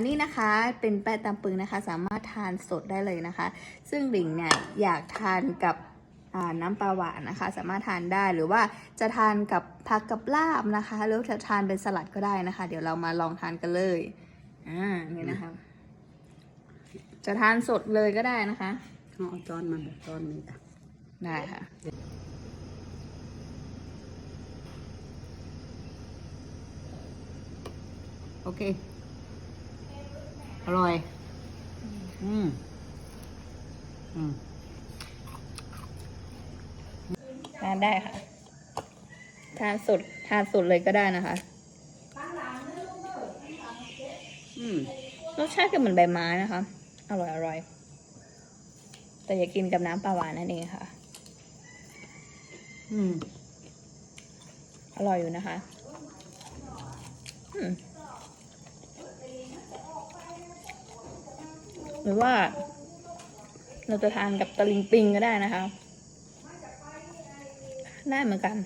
อันนี้นะคะเป็นแปะตำปึงนะคะ สามารถทานสดได้เลยนะคะ ซึ่งหลิงเนี่ยอยากทานกับอ่าน้ำปลาหวานนะคะ สามารถทานได้หรือว่าจะทานกับผักกับลาบนะคะหรือจะทานเป็นสลัดก็ได้นะคะ เดี๋ยวเรามาลองทานกันเลยอ่านี่นะคะ จะทานสดเลยก็ได้นะคะเขาเอาจอนมาแบบจอนนี้อะได้ค่ะโอเคอ ร่อย อืม อืมทานได้ค่ะ ทานสดทานสดเลยก็ได้นะคะ อืม รสชาติก็เหมือนใบไม้นะคะ อร่อยอร่อย แต่อย่ากินกับน้ำปลาหวานนั่นเองค่ะ อืม อร่อยอยู่นะคะ อืม หรือว่า เราจะทานกับตะลิงปิงก็ได้นะคะ ได้เหมือนกัน